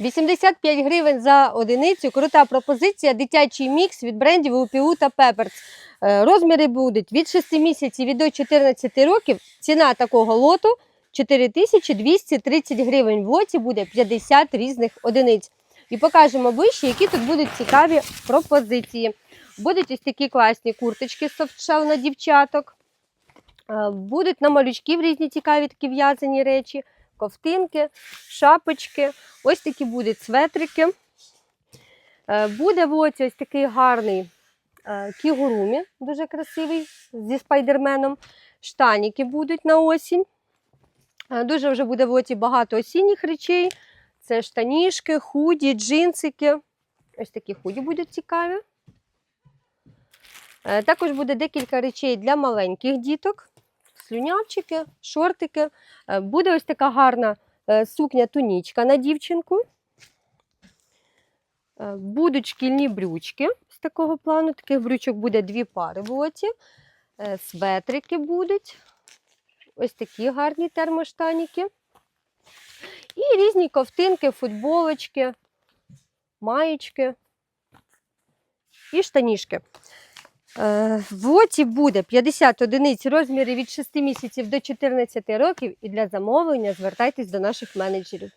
85 гривень за одиницю. Крута пропозиція. Дитячий мікс від брендів УПУ та Пеперс. Е, Розміри будуть від 6 місяців і до 14 років. Ціна такого лоту 4230 гривень. В лоті буде 50 різних одиниць. І покажемо вище, які тут будуть цікаві пропозиції. Будуть ось такі класні курточки софтшел на дівчаток. Е, Будуть на малючків різні цікаві такі в'язані речі, ковтинки, шапочки. Ось такі будуть светрики. Е, Буде ось такий гарний е, кігурумі, дуже красивий, зі спайдерменом. Штаніки будуть на осінь. Е, Дуже вже буде в лоті багато осінніх речей. Це штанішки, худі, джинсики. Ось такі худі будуть цікаві. Також буде декілька речей для маленьких діток. Слюнявчики, шортики. Е, Буде ось така гарна е, сукня тунічка на дівчинку. Е, Будуть шкільні брючки з такого плану. Таких брючок буде дві пари в. Е, Светрики будуть. Ось такі гарні термоштаніки. І різні ковтинки, футболочки, маєчки і штанішки. Е, В лоті буде 50 одиниць розміри від 6 місяців до 14 років. І для замовлення звертайтесь до наших менеджерів.